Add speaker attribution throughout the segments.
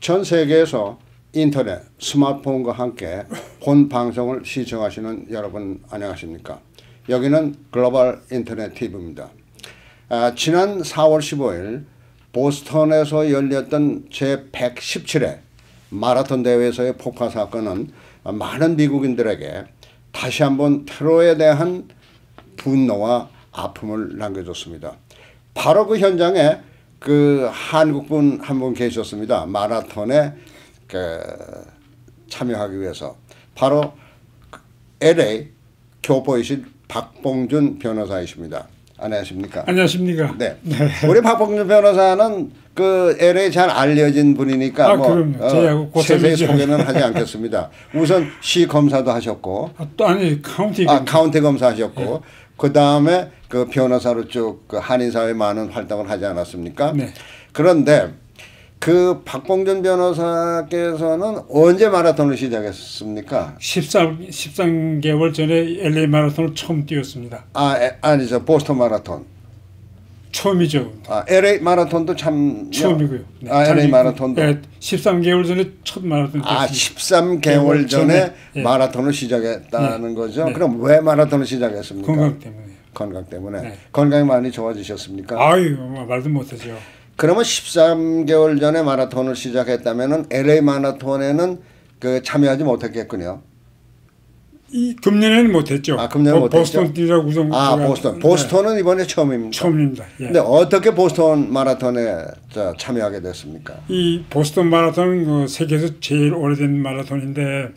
Speaker 1: 전 세계에서 인터넷, 스마트폰과 함께 본 방송을 시청하시는 여러분 안녕하십니까? 여기는 글로벌 인터넷 TV입니다. 아, 지난 4월 15일 보스턴에서 열렸던 제117회 마라톤 대회에서의 폭파 사건은 많은 미국인들에게 다시 한번 테러에 대한 분노와 아픔을 남겨줬습니다. 바로 그 현장에 그 한국분 한 분 계셨습니다. 마라톤에 그 참여하기 위해서 바로 LA 교포이신 박봉준 변호사이십니다. 안녕하십니까?
Speaker 2: 안녕하십니까?
Speaker 1: 네. 우리 박봉준 변호사는 그 LA 잘 알려진 분이니까
Speaker 2: 아,
Speaker 1: 뭐 어, 세세히. 소개는 하지 않겠습니다. 우선 시 검사도 하셨고
Speaker 2: 아, 또 아니 카운티
Speaker 1: 아, 카운티 검사 하셨고 그 다음에 그 변호사로 쭉 그 한인 사회 많은 활동을 하지 않았습니까?
Speaker 2: 네.
Speaker 1: 그런데 그 박봉준 변호사께서는 언제 마라톤을 시작했습니까?
Speaker 2: 13 13개월 전에 LA 마라톤을 처음 뛰었습니다.
Speaker 1: 아 에, 아니죠 보스턴 마라톤.
Speaker 2: 처음이죠.
Speaker 1: 아 LA 마라톤도 참
Speaker 2: 처음이고요. 네,
Speaker 1: 아 LA 마라톤도.
Speaker 2: 네, 13개월 전에 첫 마라톤
Speaker 1: 아
Speaker 2: 뛰었습니다.
Speaker 1: 13개월
Speaker 2: 개월
Speaker 1: 전에
Speaker 2: 예.
Speaker 1: 마라톤을 시작했다는 거죠.
Speaker 2: 네.
Speaker 1: 그럼 왜 마라톤을 시작했습니까?
Speaker 2: 건강 때문에.
Speaker 1: 건강 때문에.
Speaker 2: 네.
Speaker 1: 건강이 많이 좋아지셨습니까?
Speaker 2: 아유 뭐 말도 못하죠.
Speaker 1: 그러면 13개월 전에 마라톤을 시작했다면은 LA 마라톤에는 그 참여하지 못했겠군요.
Speaker 2: 이 금년에는 못했죠.
Speaker 1: 아, 금년에
Speaker 2: 보-
Speaker 1: 못했죠?
Speaker 2: 보스턴 뛰라고 우선
Speaker 1: 아 보스턴.
Speaker 2: 네,
Speaker 1: 보스턴은 이번에 처음입니다.
Speaker 2: 처음입니다. 예.
Speaker 1: 근데 어떻게 보스턴 마라톤에 저 참여하게 됐습니까?
Speaker 2: 이 보스턴 마라톤은 그 세계에서 제일 오래된 마라톤인데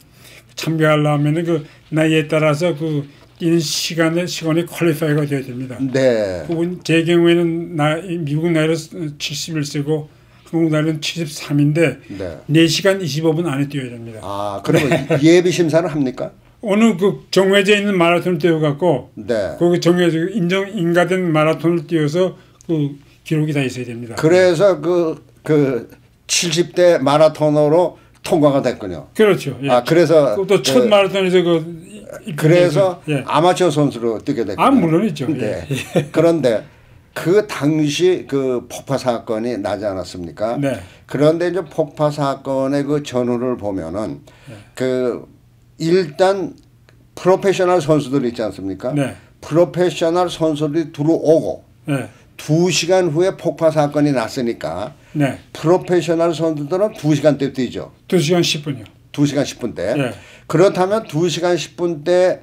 Speaker 2: 참가하려면은 그 나이에 따라서 그 뛰는 시간에 시간이 퀄리파이가 되어야 됩니다.
Speaker 1: 네.
Speaker 2: 그분 제 경우에는 나 미국 나이로 71세고 한국 나이는 73인데
Speaker 1: 네.
Speaker 2: 4시간 25분 안에 뛰어야 됩니다.
Speaker 1: 아 그러면
Speaker 2: 네.
Speaker 1: 예비 심사를 합니까?
Speaker 2: 어느 그 정해져 있는 마라톤을 뛰어갖고
Speaker 1: 네.
Speaker 2: 거기 정해져 인정 인가된 마라톤을 뛰어서 그 기록이 다 있어야 됩니다.
Speaker 1: 그래서 그그 70대 마라토너로 통과가 됐군요.
Speaker 2: 그렇죠. 예.
Speaker 1: 아 그래서
Speaker 2: 또첫
Speaker 1: 그-
Speaker 2: 마라톤에서 그 이-
Speaker 1: 그래서
Speaker 2: 예.
Speaker 1: 아마추어 선수로 뛰게 됐군요.
Speaker 2: 아 물론이죠.
Speaker 1: 네.
Speaker 2: 예.
Speaker 1: 그런데 그 당시 그 폭파 사건이 나지 않았습니까?
Speaker 2: 네.
Speaker 1: 그런데 이제 폭파 사건의 그 전후를 보면은
Speaker 2: 네.
Speaker 1: 그 일단 프로페셔널 선수들 있지 않습니까?
Speaker 2: 네.
Speaker 1: 프로페셔널 선수들이 들어오고
Speaker 2: 네.
Speaker 1: 두 시간 후에 폭파 사건이 났으니까
Speaker 2: 네.
Speaker 1: 프로페셔널 선수들은 두 시간 때 뛰죠.
Speaker 2: 2시간 10분이요.
Speaker 1: 두 시간 10분 때.
Speaker 2: 예.
Speaker 1: 그렇다면 두 시간 10분 때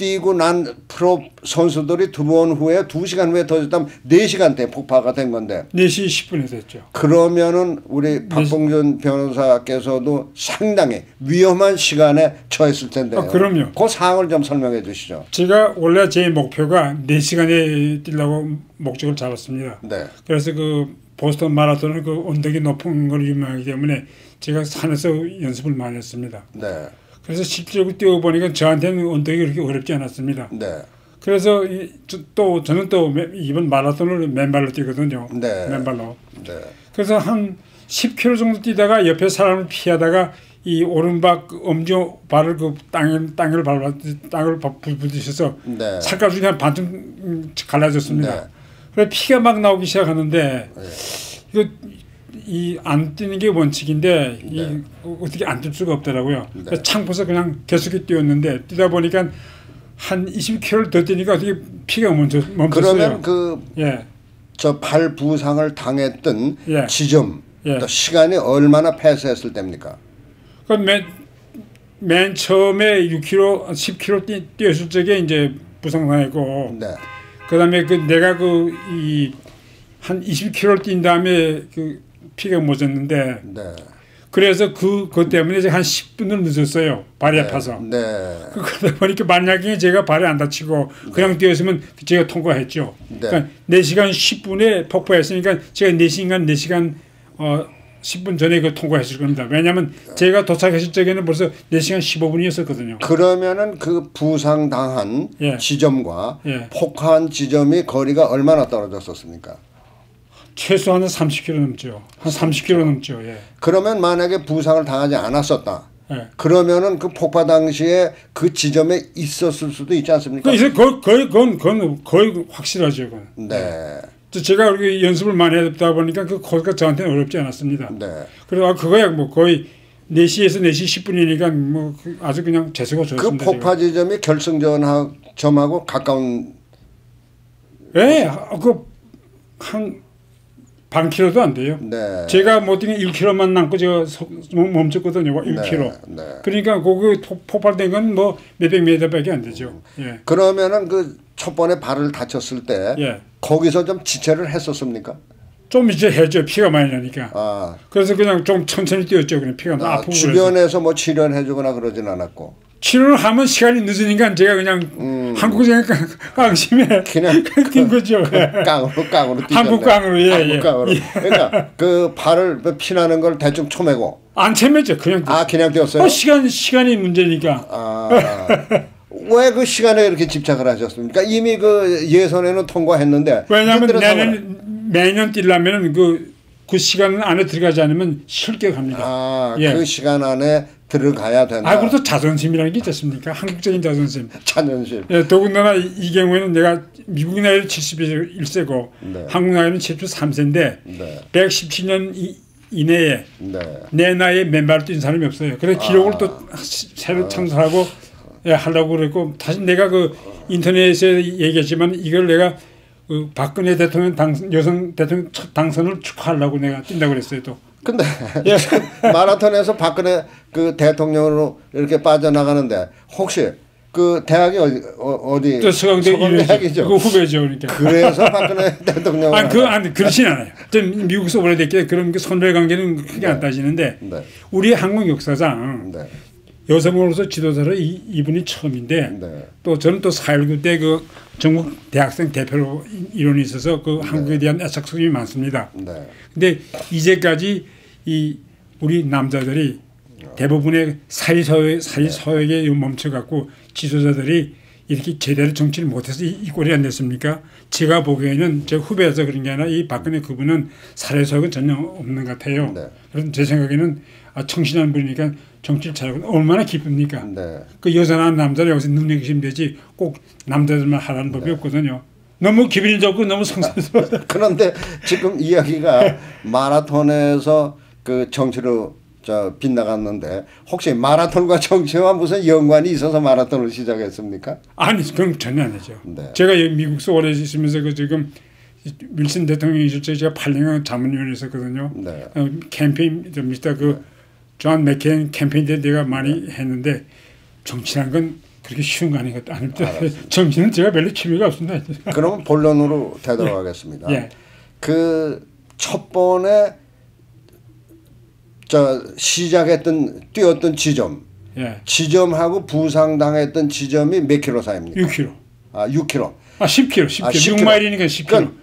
Speaker 1: 뛰고 난 프로 선수들이 들어온 후에 두 시간 후에 더 있다면 네 시간 때 폭파가 된 건데
Speaker 2: 4시 10분에 됐죠.
Speaker 1: 그러면은 우리 박봉준 변호사께서도 상당히 위험한 시간에 처했을 텐데요.
Speaker 2: 아, 그럼요.
Speaker 1: 그 상황을 좀 설명해 주시죠.
Speaker 2: 제가 원래 제 목표가 4시간에 뛰려고 목적을 잡았습니다.
Speaker 1: 네.
Speaker 2: 그래서 그 보스턴 마라톤은 그 언덕이 높은 걸 유명하기 때문에 제가 산에서 연습을 많이 했습니다.
Speaker 1: 네.
Speaker 2: 그래서 실제로 뛰어보니까 저한테는 언덕이 그렇게 어렵지 않았습니다.
Speaker 1: 네.
Speaker 2: 그래서 이, 저- 또 저는 또 매- 이번 마라톤을 맨발로 뛰거든요.
Speaker 1: 네.
Speaker 2: 맨발로.
Speaker 1: 네.
Speaker 2: 그래서 한 10km 정도 뛰다가 옆에 사람을 피하다가 이 오른발 그 엄지 발을 그 땅에 땅을 밟아 땅을 밟- 부딪혀서
Speaker 1: 네.
Speaker 2: 살갗 중에 한 반쯤 음, 갈라졌습니다.
Speaker 1: 네.
Speaker 2: 그래 피가 막 나오기 시작하는데 이거 이 안 뛰는 게 원칙인데 이
Speaker 1: 네.
Speaker 2: 어떻게 안 뛸 수가 없더라고요.
Speaker 1: 네.
Speaker 2: 창포서 그냥 계속 뛰었는데 뛰다 보니까 한 20km를 더 뛰니까 어떻게 피가 멈춰 멈췄어요.
Speaker 1: 그러면 그
Speaker 2: 예.
Speaker 1: 저발 부상을 당했던
Speaker 2: 예.
Speaker 1: 지점
Speaker 2: 예.
Speaker 1: 또 시간이 얼마나 패스했을 때입니까?
Speaker 2: 그맨 맨 처음에 6km, 10km 뛰, 뛰었을 적에 이제 부상당했고
Speaker 1: 네.
Speaker 2: 그다음에 그 내가 그 이 한 20km를 뛴 다음에 그 피가 멎었는데
Speaker 1: 네.
Speaker 2: 그래서 그, 그 때문에 제가 한 10분을 늦었어요. 발이 아파서.
Speaker 1: 네.
Speaker 2: 그러다 보니까 만약에 제가 발이 안 다치고 그냥 뛰었으면 제가 통과했죠.
Speaker 1: 네.
Speaker 2: 그러니까 4시간 10분에 폭포했으니까 제가 4시간 4시간 어 10분 전에 그 통과했을 겁니다. 왜냐하면 제가 도착했을 적에는 벌써 4시간 15분이었었거든요.
Speaker 1: 그러면은 그 부상 당한
Speaker 2: 예.
Speaker 1: 지점과
Speaker 2: 예.
Speaker 1: 폭파한 지점이 거리가 얼마나 떨어졌었습니까?
Speaker 2: 최소한 30km 넘죠. 한 30km 넘죠. 예.
Speaker 1: 그러면 만약에 부상을 당하지 않았었다.
Speaker 2: 예.
Speaker 1: 그러면은 그 폭파 당시에 그 지점에 있었을 수도 있지 않습니까?
Speaker 2: 그 이제 거의 거의 그건, 그건 거의 확실하죠. 그건.
Speaker 1: 네.
Speaker 2: 저 제가 그렇게 연습을 많이 하다 보니까 그 코스가 저한테는 어렵지 않았습니다.
Speaker 1: 네.
Speaker 2: 그래서 아, 그거야 뭐 거의 4시에서 4시 10분이니까 뭐그 아주 그냥 재수가
Speaker 1: 그
Speaker 2: 좋습니다.
Speaker 1: 폭파 지점이 결승전하고 가까운
Speaker 2: 예, 아, 그한 반키로도 안 돼요.
Speaker 1: 네.
Speaker 2: 제가 뭐 어떻게 1km만 남고 제가 멈- 멈췄거든요. 1km.
Speaker 1: 네. 네.
Speaker 2: 그러니까 거기 폭- 폭발된 건 뭐 몇백 미터밖에 안 되죠. 예.
Speaker 1: 그러면은 그 첫 번에 발을 다쳤을 때
Speaker 2: 예.
Speaker 1: 거기서 좀 지체를 했었습니까?
Speaker 2: 좀 이제 해죠. 피가 많이 나니까.
Speaker 1: 아,
Speaker 2: 그래서 그냥 좀 천천히 뛰었죠. 그냥 피가
Speaker 1: 아,
Speaker 2: 아프고 그래서.
Speaker 1: 주변에서 뭐 치료를 해주거나 그러진 않았고
Speaker 2: 치료를 하면 시간이 늦으니까 제가 그냥
Speaker 1: 음.
Speaker 2: 한국 생각 깡심에
Speaker 1: 그냥
Speaker 2: 뛴 거죠. 예.
Speaker 1: 깡으로 깡으로 뛰었네.
Speaker 2: 한국 깡으로, 예,
Speaker 1: 한국
Speaker 2: 예.
Speaker 1: 깡으로. 그러니까 그 발을 피나는 걸 대충 초매고
Speaker 2: 안 채매죠. 그냥
Speaker 1: 아 그냥 뛰었어요.
Speaker 2: 어, 시간 시간이 문제니까.
Speaker 1: 아 왜 그 시간에 이렇게 집착을 하셨습니까? 이미 그 예선에는 통과했는데
Speaker 2: 왜냐하면 내년 매년 뛰려면은 그, 그 시간 안에 들어가지 않으면 실격합니다.
Speaker 1: 아,
Speaker 2: 예.
Speaker 1: 그 시간 안에 들어가야 된다.
Speaker 2: 아, 그래도 자존심이라는 게 있지 않습니까? 한국적인 자존심.
Speaker 1: 자존심.
Speaker 2: 예, 더군다나 이, 이 경우에는 내가 미국 나이로 71세고
Speaker 1: 네.
Speaker 2: 한국 나이는 73세인데
Speaker 1: 네.
Speaker 2: 117년 이, 이내에
Speaker 1: 네.
Speaker 2: 내 나이에 맨발을 뛴 사람이 없어요. 그래 서 기록을 또 시- 새로 창설하고 예, 하려고 그랬고 다시 내가 그 인터넷에 얘기했지만 이걸 내가 그 박근혜 대통령 당 여성 대통령 첫 당선을 축하하려고 내가 뛴다고 그랬어요 또.
Speaker 1: 근데
Speaker 2: 예.
Speaker 1: 마라톤에서 박근혜 그 대통령으로 이렇게 빠져나가는데 혹시 그 대학이 어디 어, 어디
Speaker 2: 또 서강대
Speaker 1: 서강대학이죠.
Speaker 2: 그 후배죠 그러니까.
Speaker 1: 그래서 박근혜 대통령
Speaker 2: 아니 그 아니 그렇진 않아요. 좀 미국에서 오래됐기 그런 그 선배 관계는 크게 안 따지는데
Speaker 1: 네.
Speaker 2: 우리 한국 역사상
Speaker 1: 네.
Speaker 2: 여성으로서 지도자로 이, 이분이 처음인데
Speaker 1: 네.
Speaker 2: 또 저는 또4.19때그 전국 대학생 대표로 이- 일원이 있어서 그 한국에 대한 애착성이 많습니다.
Speaker 1: 네.
Speaker 2: 근데 이제까지 이 우리 남자들이 대부분의 사회서회 사회서회에 멈춰갖고 지도자들이 이렇게 제대로 정치를 못해서 이, 이 꼴이 안 됐습니까? 제가 보기에는 제 후배여서 그런 게 아니라 이 박근혜 그분은 사회서회가 전혀 없는 것 같아요.
Speaker 1: 네.
Speaker 2: 그래서 제 생각에는 아, 청신한 분이니까 정치를 잘하고 얼마나 기쁩니까?
Speaker 1: 네.
Speaker 2: 그 여자나 남자는 여기서 능력이 되지 꼭 남자들만 하라는 법이 없거든요. 너무 기분이 좋고 너무 성스러워.
Speaker 1: 그런데 지금 이야기가 마라톤에서 그 정치로 저 빗나갔는데 혹시 마라톤과 정치와 무슨 연관이 있어서 마라톤을 시작했습니까?
Speaker 2: 아니 그건 전혀 아니죠.
Speaker 1: 네.
Speaker 2: 제가 미국서 오래 있으면서 그 지금 윌슨 대통령이 있을 때 제가 8년간 자문위원회 있었거든요.
Speaker 1: 네.
Speaker 2: 어, 캠페인 좀 미스터 그 존 맥케인 캠페인 때 내가 많이
Speaker 1: 네.
Speaker 2: 했는데 정치란 건 그렇게 쉬운 거 아닌 것도 아닙니다. 정치는 제가 별로 취미가 없습니다.
Speaker 1: 그러면 본론으로 되돌아가겠습니다.
Speaker 2: 예.
Speaker 1: 그첫 번에 저 시작했던 뛰었던 지점
Speaker 2: 예.
Speaker 1: 지점하고 부상당했던 지점이 몇 킬로 사이입니까?
Speaker 2: 6km.
Speaker 1: 아 6킬로.
Speaker 2: 아 10km. 10km.
Speaker 1: 아, 10km.
Speaker 2: 6마일이니까 10km.
Speaker 1: 그러니까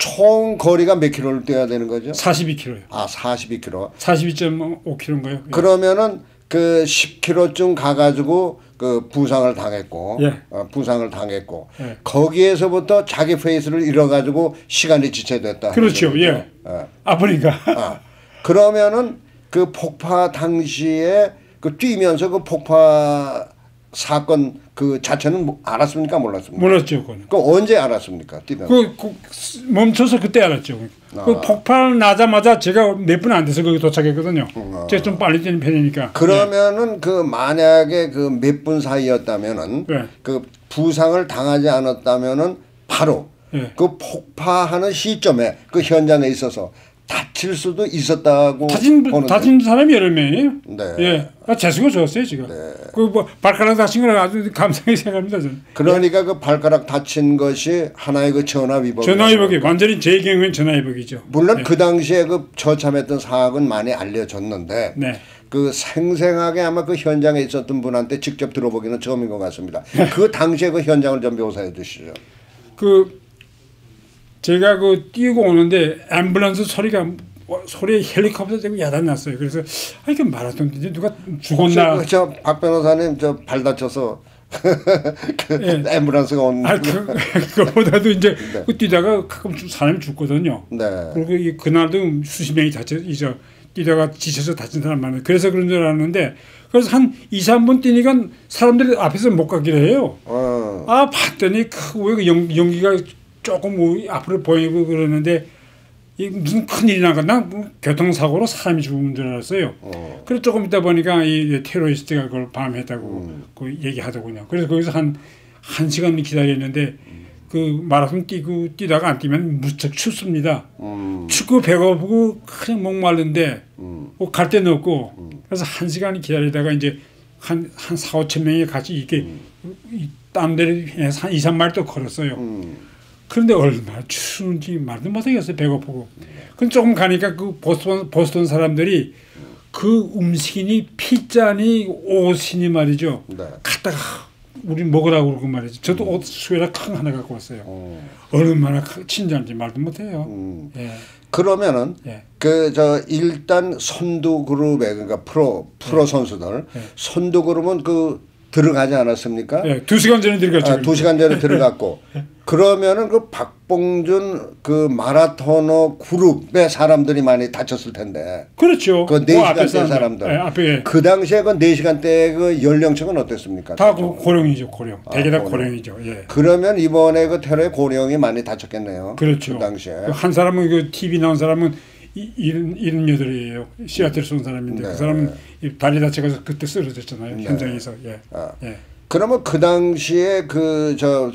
Speaker 1: 총 거리가 몇 킬로를 뛰어야 되는 거죠?
Speaker 2: 42km요.
Speaker 1: 아 42킬로.
Speaker 2: 42.5km인가요?
Speaker 1: 그러면은 그 10킬로쯤 가가지고 그 부상을 당했고
Speaker 2: 예.
Speaker 1: 어, 부상을 당했고
Speaker 2: 예.
Speaker 1: 거기에서부터 자기 페이스를 잃어가지고 시간이 지체됐다.
Speaker 2: 그렇죠. 예.
Speaker 1: 예.
Speaker 2: 아프니까.
Speaker 1: 아, 그러면은 그 폭파 당시에 그 뛰면서 그 폭파 사건 그 자체는 뭐 알았습니까 몰랐습니까?
Speaker 2: 몰랐죠, 그거는.
Speaker 1: 그 언제 알았습니까? 뛰면
Speaker 2: 그, 그 멈춰서 그때 알았죠.
Speaker 1: 아.
Speaker 2: 그 폭발 나자마자 제가 몇 분 안 돼서 거기 도착했거든요.
Speaker 1: 아.
Speaker 2: 제가 좀 빨리 뛰는 편이니까.
Speaker 1: 그러면은 그 만약에 그 몇 분 사이였다면은
Speaker 2: 네.
Speaker 1: 그 부상을 당하지 않았다면은 바로
Speaker 2: 네.
Speaker 1: 그 폭파하는 시점에 그 현장에 있어서 다칠 수도 있었다고
Speaker 2: 다친
Speaker 1: 보는데.
Speaker 2: 다친 사람이 여러 명이에요.
Speaker 1: 네.
Speaker 2: 예, 아, 재수가 좋았어요 지금. 그뭐 발가락 다친 걸 아주 감사하게 생각합니다 저는.
Speaker 1: 그러니까 그 발가락 다친 것이 하나의 그 전화 위복.
Speaker 2: 전화위복이 완전히 제 경우엔 전화위복이죠.
Speaker 1: 물론 그 당시에 그 처참했던 사학은 많이 알려졌는데
Speaker 2: 네.
Speaker 1: 그 생생하게 아마 그 현장에 있었던 분한테 직접 들어보기는 처음인 것 같습니다.
Speaker 2: 네.
Speaker 1: 그 당시에 그 현장을 좀 묘사해 주시죠.
Speaker 2: 그 제가 그 뛰고 오는데 앰뷸런스 소리가 뭐 소리에 헬리콥터 때문에 야단났어요. 그래서 아 이게 마라톤 뛰지 누가 죽었나?
Speaker 1: 저박 변호사님 저 발 다쳐서 그 앰뷸런스가 온.
Speaker 2: 예. 아 그, 그거보다도 이제 그 뛰다가 가끔 좀 사람이 죽거든요.
Speaker 1: 네.
Speaker 2: 그리고 이 그날도 수십 명이 다쳐 이저 뛰다가 지쳐서 다친 사람 많아요. 그래서 그런 줄 알았는데 그래서 한 2, 3분 뛰니까 사람들이 앞에서 못 가기로 해요.
Speaker 1: 어.
Speaker 2: 아 봤더니 그 왜 연기가 조금 우- 앞으로 보이고 그러는데 이 무슨 큰일이 나갔나 뭐 교통사고로 사람이 죽은 줄 알았어요.
Speaker 1: 어.
Speaker 2: 그래서 조금 있다 보니까 이 테러리스트가 그걸 밤했다고 그 얘기하더군요. 그래서 거기서 한 한 시간 기다렸는데 그 마라톤 뛰고 뛰다가 안 뛰면 무척 춥습니다.
Speaker 1: 음.
Speaker 2: 춥고 배고프고 그냥 목마른데
Speaker 1: 음.
Speaker 2: 뭐갈 데는 없고 그래서 한 시간 기다리다가 이제 한 한 4, 5천 명이 같이 이렇게 이 땀들이 해서 한 2, 3마일 또 걸었어요.
Speaker 1: 음.
Speaker 2: 그런데 얼마나 추운지 말도 못하겠어요. 배고프고. 그럼 조금 가니까 그 보스턴 보스턴 사람들이 그 음식이니 피자니 옷이니 말이죠.
Speaker 1: 네.
Speaker 2: 갖다가 우리 먹으라고 그러고 말이죠. 저도 옷 수에다 큰 하나 갖고 왔어요.
Speaker 1: 어.
Speaker 2: 얼마나 크- 친절한지 말도 못해요.
Speaker 1: 음.
Speaker 2: 예,
Speaker 1: 그러면은
Speaker 2: 예.
Speaker 1: 그저 일단 선두 그룹에 그러니까 프로 프로 선수들
Speaker 2: 네.
Speaker 1: 선두 그룹은 그 들어가지 않았습니까?
Speaker 2: 예, 두 시간 전에 들어갔죠.
Speaker 1: 아, 두 시간 전에 들어갔고 그러면은 그 박봉준 그 마라토너 그룹의 사람들이 많이 다쳤을 텐데
Speaker 2: 그렇죠. 그그
Speaker 1: 4시간
Speaker 2: 앞에
Speaker 1: 대
Speaker 2: 사람들.
Speaker 1: 사람들.
Speaker 2: 예, 앞에
Speaker 1: 그 당시에 그 4시간 대 그 연령층은 어땠습니까?
Speaker 2: 다 그 고령이죠. 고령.
Speaker 1: 아,
Speaker 2: 대개 다
Speaker 1: 고령.
Speaker 2: 고령이죠. 예.
Speaker 1: 그러면 이번에 그 테러의 고령이 많이 다쳤겠네요.
Speaker 2: 그렇죠.
Speaker 1: 그 당시에.
Speaker 2: 그 한 사람은 그 TV 나온 사람은 이- 이른 이른 여덟이에요. 시아틀 쏜 사람인데
Speaker 1: 네.
Speaker 2: 그 사람은 이 다리 다쳐가지고 그때 쓰러졌잖아요.
Speaker 1: 네.
Speaker 2: 현장에서. 예.
Speaker 1: 아.
Speaker 2: 예.
Speaker 1: 그러면 그 당시에 그 저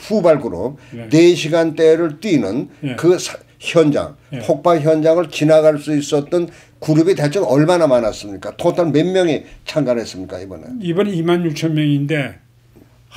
Speaker 1: 후발 그룹
Speaker 2: 네.
Speaker 1: 네. 시간대를 뛰는
Speaker 2: 예.
Speaker 1: 그 사- 현장
Speaker 2: 예.
Speaker 1: 폭발 현장을 지나갈 수 있었던 그룹이 대충 얼마나 많았습니까? 토탈 몇 명이 참가했습니까 이번에?
Speaker 2: 이번에 2만 6천 명인데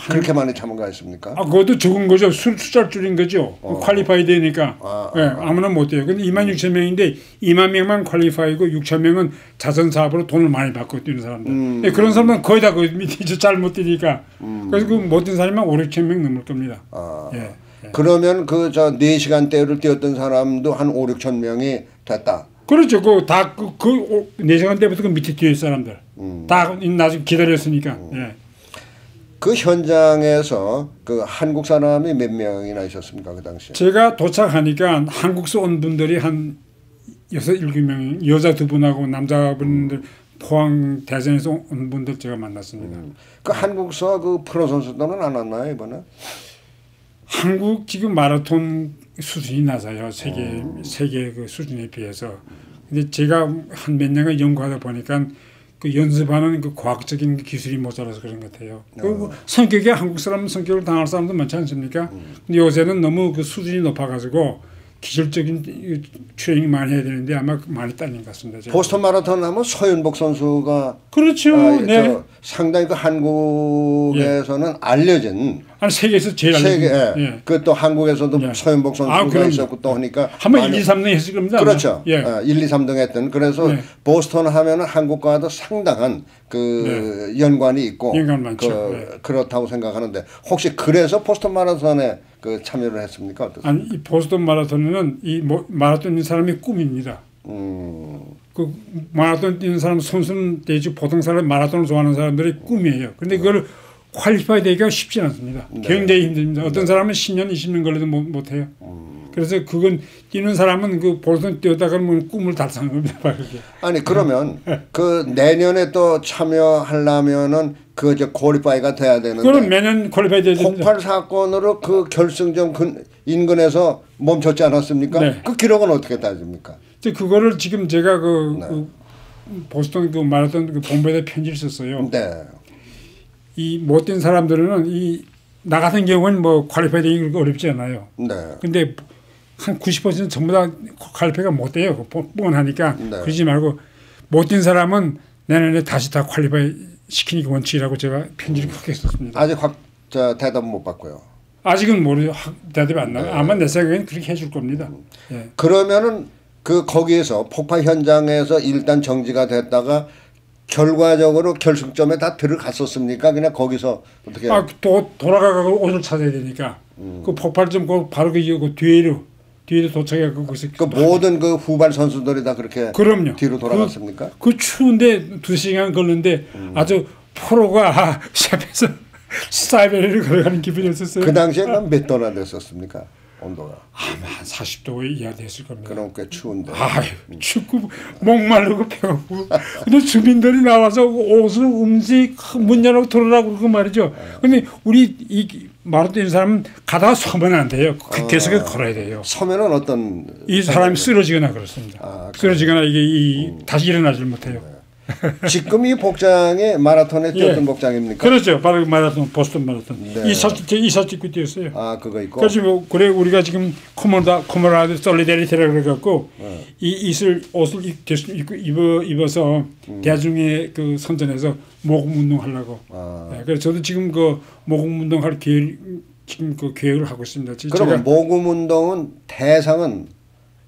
Speaker 1: 그렇게 많이 참가했습니까?
Speaker 2: 아 그것도 적은 거죠. 수, 숫자를 줄인 거죠. 그 퀄리파이 되니까
Speaker 1: 아,
Speaker 2: 예, 아 무나 못 돼요. 근데 2만 6천 명인데 2만 명만 퀄리파이고 6천 명은 자선 사업으로 돈을 많이 받고 뛰는 사람들.
Speaker 1: 음.
Speaker 2: 예, 그런 사람은 거의 다 그 밑에 잘못 뛰니까 그래서 그 못뛴 사람만 5, 6천 명 넘을 겁니다.
Speaker 1: 아,
Speaker 2: 예.
Speaker 1: 그러면 그저 네시간대를 뛰었던 사람도 한 5, 6천 명이 됐다.
Speaker 2: 그렇죠. 그 다그그4 시간 때부터 그 밑에 뒤에 사람들
Speaker 1: 음.
Speaker 2: 다 나중에 기다렸으니까. 예.
Speaker 1: 그 현장에서 그 한국 사람이 몇 명이나 있었습니까 그 당시에?
Speaker 2: 제가 도착하니까 한국서 온 분들이 한 여섯 일곱 명 여자 두 분하고 남자 분들 포항 대전에서 온 분들 제가 만났습니다.
Speaker 1: 그 한국서 그 프로 선수들은 안 왔나요 이번에?
Speaker 2: 한국 지금 마라톤 수준이 낮아요 세계
Speaker 1: 어.
Speaker 2: 세계 그 수준에 비해서. 근데 제가 한 몇 년간 연구하다 보니까 그 연습하는 그 과학적인 기술이 모자라서 그런 것 같아요. 그리고 성격이 한국 사람 성격을 당할 사람도 많지 않습니까? 근데 요새는 너무 그 수준이 높아가지고 기술적인 이 트레이닝 많이 해야 되는데 아마 많이 딸린 것 같습니다. 제가.
Speaker 1: 보스턴 마라톤 하면 서윤복 선수가
Speaker 2: 그렇죠.
Speaker 1: 아,
Speaker 2: 네.
Speaker 1: 저 상당히 그 한국에서는 알려진
Speaker 2: 한 세계에서 제일
Speaker 1: 세계
Speaker 2: 알려진.
Speaker 1: 예.
Speaker 2: 예.
Speaker 1: 그또 한국에서도
Speaker 2: 예.
Speaker 1: 서윤복 선수가
Speaker 2: 아.
Speaker 1: 있었고 또 하니까
Speaker 2: 한번
Speaker 1: 많이-
Speaker 2: 1, 2, 3등 했을 겁니다.
Speaker 1: 그렇죠.
Speaker 2: 예.
Speaker 1: 어, 1, 2, 3등 했던 그래서
Speaker 2: 네.
Speaker 1: 보스턴 하면은 한국과도 상당한 그 연관이 있고
Speaker 2: 연관 많죠.
Speaker 1: 그,
Speaker 2: 네.
Speaker 1: 그렇다고 생각하는데 혹시 그래서 보스턴 마라톤에 그 참여를 했습니까? 어떻습니까?
Speaker 2: 아니 이 보스턴 마라톤은 이 모- 마라톤 뛰는 사람의 꿈입니다.
Speaker 1: 음,
Speaker 2: 그 마라톤 뛰는 사람 선수는 되지 보통 사람 마라톤을 좋아하는 사람들의 꿈이에요. 근데 그걸 퀄리파이 되기가 쉽지 않습니다.
Speaker 1: 네.
Speaker 2: 굉장히 힘듭니다. 어떤 사람은 10년, 20년 걸려도 못, 못 해요. 그래서 그건 뛰는 사람은 그 보스턴 뛰었다가 뭐 꿈을 달성한 겁니다.
Speaker 1: 아니 그러면 그 내년에 또 참여하려면은 그저 퀄리파이가 돼야 되는데
Speaker 2: 그건 매년 퀄리파이 됩니다.
Speaker 1: 폭발 사건으로 그 결승전 근, 인근에서 멈췄지 않았습니까?
Speaker 2: 네.
Speaker 1: 그 기록은 어떻게 따집니까?
Speaker 2: 이제 그거를 지금 제가 그,
Speaker 1: 네.
Speaker 2: 그 보스턴 그 마라톤 그 본부에다 편지를 썼어요.
Speaker 1: 네.
Speaker 2: 이 못된 사람들은 이 나 같은 경우는 뭐 퀄리파이 되기 그렇게 어렵지 않아요.
Speaker 1: 네.
Speaker 2: 근데 한 90% 전부 다 퀄리파이가 못 돼요. 그 뻔- 뻔하니까
Speaker 1: 네.
Speaker 2: 그러지 말고 못된 사람은 내년에 다시 다 퀄리파이 시키는 게 원칙이라고 제가 편지를 크게 썼습니다.
Speaker 1: 아직 확 저 대답 못 받고요.
Speaker 2: 아직은 모르 대답이 안
Speaker 1: 네.
Speaker 2: 나와. 아마 내 생각에는 그렇게 해줄 겁니다. 예.
Speaker 1: 그러면은 그 거기에서 폭발 현장에서 일단 정지가 됐다가 결과적으로 결승점에 다 들어갔었습니까? 그냥 거기서 어떻게
Speaker 2: 아, 또 돌아가고 옷을 찾아야 되니까 그 폭발점 그 바로 그, 그 뒤로 뒤로 도착해서 거기서
Speaker 1: 그 모든 그 후발 선수들이 다 그렇게
Speaker 2: 그럼요.
Speaker 1: 뒤로 돌아갔습니까?
Speaker 2: 그, 그 추운데 두 시간 걸는데 아주 프로가 샵에서 사이베리를 걸어가는 기분이었었어요.
Speaker 1: 그 당시에 몇 도나 됐었습니까? 온도가.
Speaker 2: 아마 한 40도 이하 됐을 겁니다.
Speaker 1: 그럼 꽤 추운데.
Speaker 2: 아유 춥고 목마르고 배고프고 근데 주민들이 나와서 옷을 음식 문 열고 들어라고 그러고 말이죠. 근데 우리 이 마라톤 사람은 가다가 서면 안 돼요. 그 계속 걸어야 돼요.
Speaker 1: 서면은 어떤
Speaker 2: 이 사람이 쓰러지거나 그렇습니다.
Speaker 1: 아,
Speaker 2: 쓰러지거나 이게 이 다시 일어나질 못해요.
Speaker 1: 지금 이 복장이 마라톤에 뛰었던
Speaker 2: 예.
Speaker 1: 복장입니까?
Speaker 2: 그렇죠. 바로 마라톤 보스턴 마라톤.
Speaker 1: 네.
Speaker 2: 이 사진 제이 사진 입고 뛰었어요.
Speaker 1: 아 그거 있고.
Speaker 2: 그래서 뭐 그래 우리가 지금 코모다 코모라도 솔리데리티라 그래갖고
Speaker 1: 네.
Speaker 2: 이 옷을 옷을 입- 입고 입어 입어서
Speaker 1: 음.
Speaker 2: 대중의 그 선전에서 모금 운동하려고.
Speaker 1: 아.
Speaker 2: 네, 그래서 저도 지금 그 모금 운동할 계획 지금 그 계획을 하고 있습니다. 지-
Speaker 1: 그러면 모금 운동은 대상은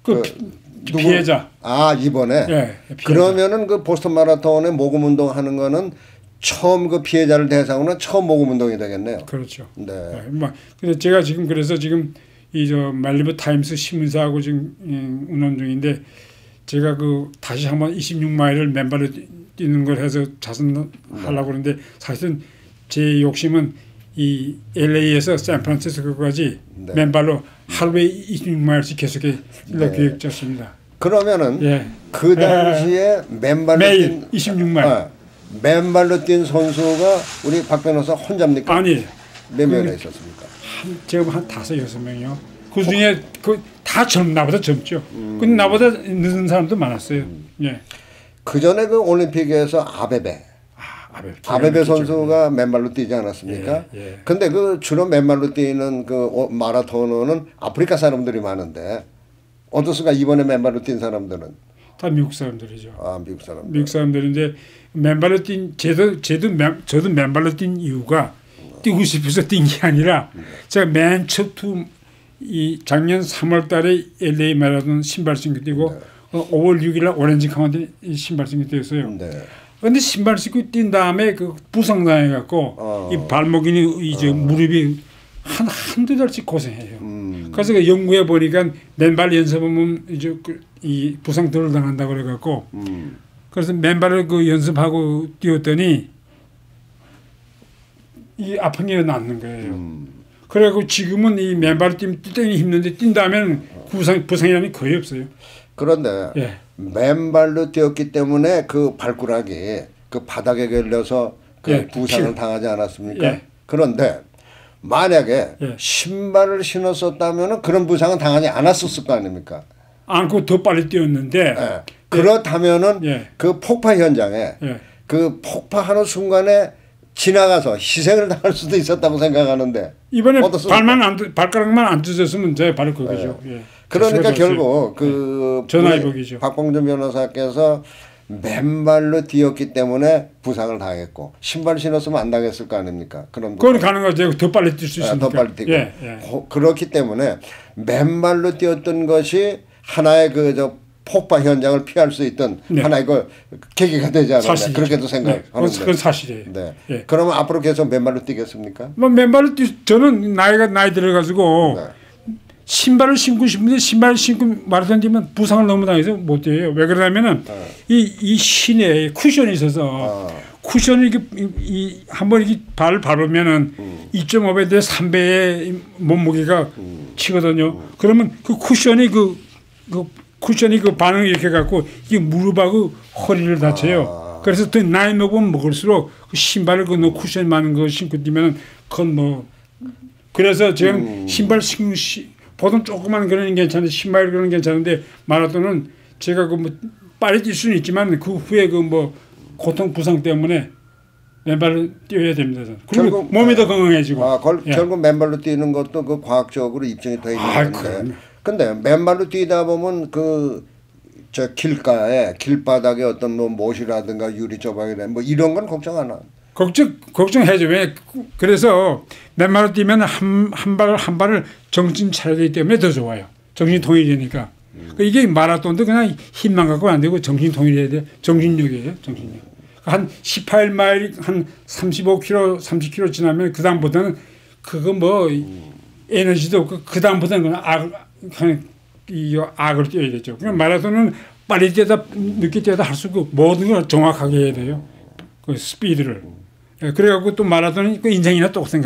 Speaker 2: 그,
Speaker 1: 그 누구-
Speaker 2: 피해자.
Speaker 1: 아 이번에
Speaker 2: 예.
Speaker 1: 그러면은 그 보스턴 마라톤에 모금 운동 하는 거는 처음 그 피해자를 대상으로는 처음 모금 운동이 되겠네요.
Speaker 2: 그렇죠.
Speaker 1: 네.
Speaker 2: 네, 막 근데 제가 지금 그래서 지금 이 저 말리브 타임스 신문사하고 지금 음, 운원 중인데 제가 그 다시 한번 26마일을 맨발로 뛰- 뛰는 걸 해서 자선하려고 그러는데 사실은 제 욕심은 이 LA에서 샌프란시스코까지
Speaker 1: 네.
Speaker 2: 맨발로 하루에 26마일씩 계속해
Speaker 1: 네.
Speaker 2: 뛸 계획 짰습니다.
Speaker 1: 그러면은
Speaker 2: 예.
Speaker 1: 그 당시에 맨발로
Speaker 2: 매일
Speaker 1: 뛴
Speaker 2: 26마일.
Speaker 1: 아, 맨발로 뛴 선수가 우리 박 변호사 혼자입니까?
Speaker 2: 아니
Speaker 1: 몇 명이나 있었습니까?
Speaker 2: 한 지금 한 다섯 여섯 명이요. 그 중에 그 다 젊 나보다 젊죠.
Speaker 1: 음.
Speaker 2: 근데 나보다 늦은 사람도 많았어요. 예.
Speaker 1: 그 전에 그 올림픽에서 아베베
Speaker 2: 아, 아베.
Speaker 1: 아베베 선수가 맨발로 뛰지 않았습니까?
Speaker 2: 예, 예.
Speaker 1: 근데 그 주로 맨발로 뛰는 그 오- 마라토너는 아프리카 사람들이 많은데 어떻습니까? 이번에 맨발로 뛴 사람들은
Speaker 2: 다 미국 사람들이죠.
Speaker 1: 아 미국 사람들.
Speaker 2: 미국 사람들인데 맨발로 뛴 제도 제도 맨, 저도 맨발로 뛴 이유가 뛰고 싶어서 뛴 게 아니라 제가 맨 처음 이 작년 3월달에 LA 마라톤 신발 신고 뛰고 어, 5월 6일날 오렌지 카운티 이 신발 신고 뛰었어요.
Speaker 1: 네.
Speaker 2: 근데 신발 신고 뛴 다음에 그 부상당해 갖고
Speaker 1: 어.
Speaker 2: 이 발목이니 이제 무릎이 한 한두 달씩 고생해요.
Speaker 1: 음.
Speaker 2: 그래서 그 연구해 보니까 맨발 연습하면 이제 그 이 부상 덜 당한다 그래 갖고
Speaker 1: 음.
Speaker 2: 그래서 맨발을 그 연습하고 뛰었더니 이 아픈 게 낫는 거예요.
Speaker 1: 음.
Speaker 2: 그래갖고 지금은 이 맨발 뛰면 뛰기 힘든데 뛴 다음에는 부상 부상이라는 게 거의 없어요.
Speaker 1: 그런데
Speaker 2: 예.
Speaker 1: 맨발로 뛰었기 때문에 그 발가락이 그 바닥에 걸려서 그
Speaker 2: 예,
Speaker 1: 부상을
Speaker 2: 피-
Speaker 1: 당하지 않았습니까?
Speaker 2: 예.
Speaker 1: 그런데 만약에
Speaker 2: 예.
Speaker 1: 신발을 신었었다면 그런 부상은 당하지 않았었을 거 아닙니까?
Speaker 2: 안고 더 빨리 뛰었는데
Speaker 1: 예. 그렇다면은
Speaker 2: 예.
Speaker 1: 그 폭파 현장에
Speaker 2: 예.
Speaker 1: 그 폭파하는 순간에 지나가서 희생을 당할 수도 있었다고 생각하는데
Speaker 2: 이번에
Speaker 1: 어떻습니까?
Speaker 2: 발만 안 뜯- 발가락만 안 뜯었으면 제 바로 그거죠. 예.
Speaker 1: 그러니까
Speaker 2: 수고하셨어요.
Speaker 1: 결국 그
Speaker 2: 예. 전화
Speaker 1: 우리
Speaker 2: 회복이죠.
Speaker 1: 박봉준 변호사께서 맨발로 뛰었기 때문에 부상을 당했고 신발 신었으면 안 당했을 거 아닙니까? 그런
Speaker 2: 그건 가는 거죠. 더 빨리 뛸수
Speaker 1: 아,
Speaker 2: 있으니까.
Speaker 1: 더 빨리 뛰고
Speaker 2: 예, 예.
Speaker 1: 고- 그렇기 때문에 맨발로 뛰었던 것이 하나의 그 저 폭파 현장을 피할 수 있던
Speaker 2: 네.
Speaker 1: 하나의 그 계기가 되지 않았나. 그렇게도
Speaker 2: 네,
Speaker 1: 생각하는데
Speaker 2: 그건, 그건 사실이에요.
Speaker 1: 네.
Speaker 2: 예.
Speaker 1: 그러면 앞으로 계속 맨발로 뛰겠습니까?
Speaker 2: 뭐 맨발로 뛰 저는 나이가 나이 들어가지고
Speaker 1: 네.
Speaker 2: 신발을 신고 싶은데 신발을 신고 마라톤 뛰면 부상을 너무 당해서 못 뛰어요. 왜 그러냐면은 이, 이 신에 쿠션이 있어서
Speaker 1: 아.
Speaker 2: 쿠션이 이게 이, 이 한번 이게 발을 밟으면은
Speaker 1: 음.
Speaker 2: 2.5배 대 3배의 몸무게가
Speaker 1: 음.
Speaker 2: 치거든요. 그러면 그 쿠션이 그, 그 쿠션이 그 반응을 이렇게 갖고 이게 무릎하고 허리를 다쳐요.
Speaker 1: 아.
Speaker 2: 그래서 더 나이 먹으면 먹을수록 그 신발을 그너 쿠션 많은 거 신고 뛰면은 그건 뭐 그래서 지금
Speaker 1: 음.
Speaker 2: 신발 신고 시, 보통 조그만 그런 게 괜찮은데 신발 그런 게 괜찮은데 마라톤은 제가 그 뭐 빨리 뛸 수는 있지만 그 후에 그 뭐 고통 부상 때문에 맨발로 뛰어야 됩니다. 그리고
Speaker 1: 결국-
Speaker 2: 몸이 더 건강해지고.
Speaker 1: 아, 걸,
Speaker 2: 예.
Speaker 1: 결국 맨발로 뛰는 것도 그 과학적으로 입증이 돼 있는
Speaker 2: 아이,
Speaker 1: 건데.
Speaker 2: 그럼요.
Speaker 1: 근데 맨발로 뛰다 보면 그 저 길가에 길바닥에 어떤 뭐 못이라든가 유리 조각이라 뭐 이런 건 걱정 안 하.
Speaker 2: 걱정 걱정해죠. 왜 그래서 맨발로 뛰면 한 한 발 한 발을 정신 차려야 되기 때문에 더 좋아요. 정신 통일되니까. 그 이게 마라톤도 그냥 힘만 갖고 안 되고 정신 통일해야 돼. 정신력이에요. 정신력. 한 18마일 한 35km, 30km 지나면 그 다음부터는 그거 뭐 에너지도 없고 그 다음부터는 그냥 악 그냥 이 악을 뛰어야 되죠. 그냥 마라톤은 빨리 뛰다 늦게 뛰다 할 수 없고 모든 걸 정확하게 해야 돼요. 그 스피드를. 예, 그래갖고 또 마라톤은 그 인생이나 똑같은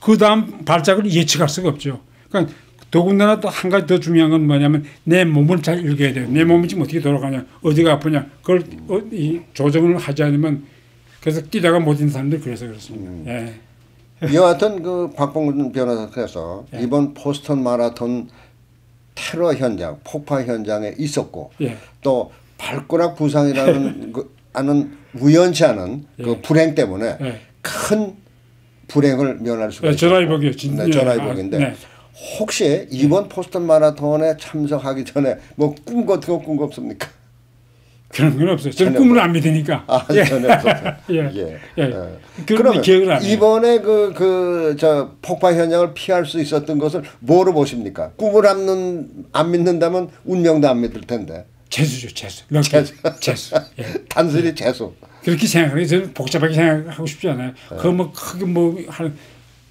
Speaker 2: 그 다음 발작을 예측할 수가 없죠. 그러니까 더군다나 또 한 가지 더 중요한 건 뭐냐면 내 몸을 잘 읽어야 돼요. 내 몸이 지금 어떻게 돌아가냐, 어디가 아프냐, 그걸 어, 이 조정을 하지 않으면 그래서 뛰다가 못 뛰는 사람들 그래서 그렇습니다. 예.
Speaker 1: 여하튼 그 박봉준 변호사께서
Speaker 2: 예.
Speaker 1: 이번 보스턴 마라톤 테러 현장, 폭파 현장에 있었고
Speaker 2: 예.
Speaker 1: 또 발가락 부상이라는 그 하는 우연치 않은 그
Speaker 2: 예.
Speaker 1: 불행 때문에
Speaker 2: 예.
Speaker 1: 큰 불행을 면할 수가
Speaker 2: 네,
Speaker 1: 있어요.
Speaker 2: 전화위복이요. 진-
Speaker 1: 네,
Speaker 2: 예.
Speaker 1: 전화위복인데
Speaker 2: 아, 네.
Speaker 1: 혹시 이번 보스턴 마라톤에 참석하기 전에 뭐 꿈 같은 거 꾼 거 없습니까?
Speaker 2: 그런 건 없어요. 저는 꿈을 안 믿으니까.
Speaker 1: 아,
Speaker 2: 예.
Speaker 1: 전혀 없었어요.
Speaker 2: 예.
Speaker 1: 예.
Speaker 2: 예.
Speaker 1: 예.
Speaker 2: 그러면.
Speaker 1: 이번에 그 그 저 폭파 현장을 피할 수 있었던 것을 뭐로 보십니까? 꿈을 안, 안 믿는다면 운명도 안 믿을 텐데
Speaker 2: 재수죠, 재수. 럭키.
Speaker 1: 재수.
Speaker 2: 재수. 예.
Speaker 1: 단순히 재수.
Speaker 2: 그렇게 생각해요. 저는 복잡하게 생각하고 싶지 않아요.
Speaker 1: 네.
Speaker 2: 그거 뭐 크게 뭐할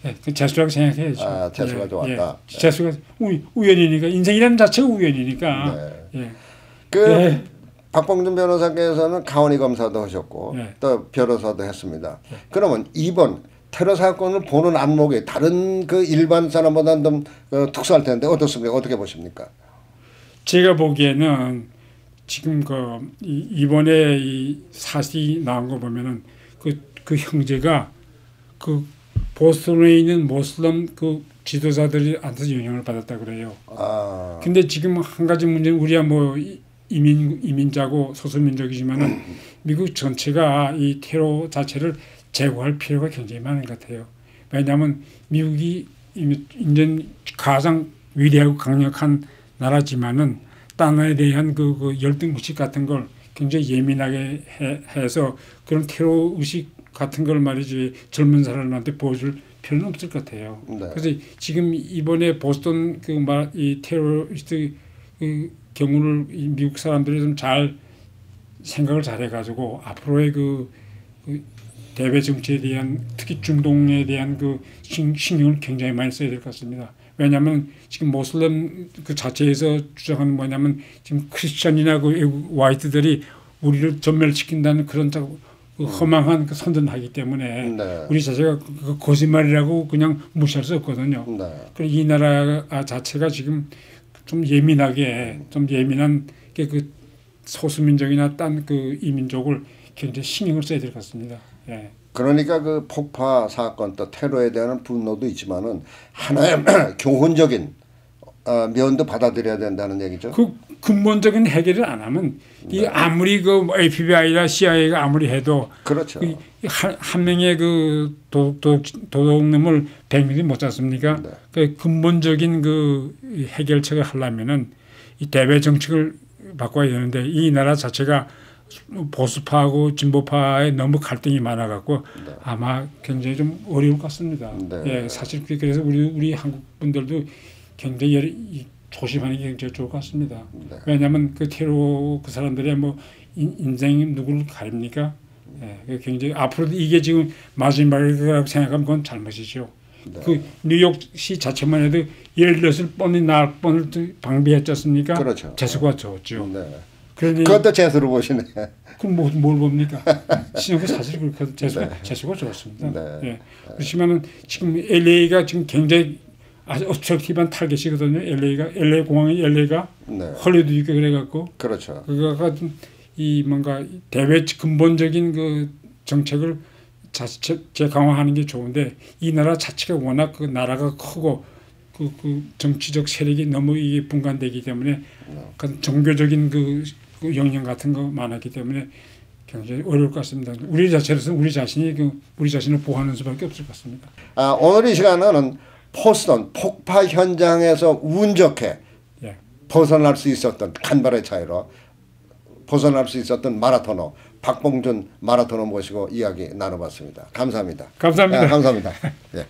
Speaker 2: 예, 그 재수라고 생각해야죠.
Speaker 1: 아, 재수가 좋았다. 네.
Speaker 2: 재수가 우, 우연이니까 인생이라는 자체가 우연이니까. 예.
Speaker 1: 그
Speaker 2: 네.
Speaker 1: 박봉준 변호사께서는 가원이 검사도 하셨고
Speaker 2: 네.
Speaker 1: 또 변호사도 했습니다. 그러면 이번 테러 사건을 보는 안목이 다른 그 일반 사람보다는 좀 어, 특수할 텐데 어떻습니까? 어떻게 보십니까?
Speaker 2: 제가 보기에는 지금 그 이- 이번에 이 사실이 나온 거 보면은 그, 그 형제가 그 보스턴에 있는 모슬람 그 지도자들한테 영향을 받았다 그래요.
Speaker 1: 아,
Speaker 2: 근데 지금 한 가지 문제는 우리야 뭐 이- 이민 이민자고 소수민족이지만은 미국 전체가 이 테러 자체를 제거할 필요가 굉장히 많은 것 같아요. 왜냐하면 미국이 인전 가장 위대하고 강력한 나라지만은 땅에 대한 그, 그 열등 의식 같은 걸 굉장히 예민하게 해, 해서 그런 테러 의식 같은 걸 말이지 젊은 사람한테 보여줄 필요는 없을 것 같아요.
Speaker 1: 네.
Speaker 2: 그래서 지금 이번에 보스턴 그이 테러리스트 그 경우를 이 미국 사람들이 좀 잘 생각을 잘 해가지고 앞으로의 그, 그 대외 정치에 대한 특히 중동에 대한 그 신, 신경을 굉장히 많이 써야 될 것 같습니다. 왜냐하면 지금 모슬렘 그 자체에서 주장하는 뭐냐면 지금 크리스천이나 그 와이트들이 우리를 전멸시킨다는 그런 자- 그 허망한 그 선전하기 때문에
Speaker 1: 네.
Speaker 2: 우리 자체가 그- 그 거짓말이라고 그냥 무시할 수 없거든요.
Speaker 1: 네.
Speaker 2: 그이 나라 자체가 지금 좀 예민하게 좀 예민한 게 그 소수민족이나 딴 그 이민족을 굉장히 신경을 써야 될 것 같습니다. 예.
Speaker 1: 그러니까 그 폭파 사건 또 테러에 대한 분노도 있지만은 하나의 교훈적인 어, 면도 받아들여야 된다는 얘기죠.
Speaker 2: 그 근본적인 해결을 안 하면 이 아무리 그 FBI나 CIA가 아무리 해도
Speaker 1: 그렇죠.
Speaker 2: 그 한, 한 명의 그 도둑, 도둑, 도둑놈을 백 명이 못 잡습니까?
Speaker 1: 네.
Speaker 2: 그 근본적인 그 해결책을 하려면은 이 대외 정책을 바꿔야 되는데 이 나라 자체가 보수파하고 진보파에 너무 갈등이 많아갖고 아마 굉장히 좀 어려울 것 같습니다.
Speaker 1: 네.
Speaker 2: 예, 사실 그래서 우리 우리 한국 분들도 굉장히 여러- 이- 조심하는 게 굉장히 좋을 것 같습니다.
Speaker 1: 네.
Speaker 2: 왜냐하면 그 테러 그 사람들의 뭐 인, 인생이 누구를 가립니까? 예, 그 굉장히 앞으로도 이게 지금 마지막이라고 생각하면 그건 잘못이죠.
Speaker 1: 네.
Speaker 2: 그 뉴욕시 자체만 해도 열여덟 번이 날 뻔을 방비했지 않습니까?
Speaker 1: 그렇죠.
Speaker 2: 재수가 좋죠.
Speaker 1: 네. 그것도 재수로 보시네.
Speaker 2: 그럼 뭐, 뭘 봅니까? 신영도 사실 그렇게 재수가, 재수가 좋습니다.
Speaker 1: 네.
Speaker 2: 예. 그렇지만은 지금 LA가 지금 굉장히 아주 obstructive한 타겟이거든요. LA가 LA 공항이 LA가
Speaker 1: 네.
Speaker 2: 헐리우드 있고 그래갖고
Speaker 1: 그렇죠.
Speaker 2: 그거가 좀 이 뭔가 대외 근본적인 그 정책을 자체 강화하는 게 좋은데 이 나라 자체가 워낙 그 나라가 크고 그, 그 정치적 세력이 너무 이게 분간되기 때문에 그 종교적인 그, 그 영향 같은 거 많았기 때문에 굉장히 어려울 것 같습니다. 우리 자체로서는 우리 자신이 그 우리 자신을 보호하는 수밖에 없을 것 같습니다.
Speaker 1: 아, 오늘 이 시간에는 포스턴 폭파 현장에서 운 좋게
Speaker 2: 예.
Speaker 1: 벗어날 수 있었던 간발의 차이로 벗어날 수 있었던 마라토너 박봉준 마라토너 모시고 이야기 나눠봤습니다. 감사합니다.
Speaker 2: 감사합니다.
Speaker 1: 아, 감사합니다. 예.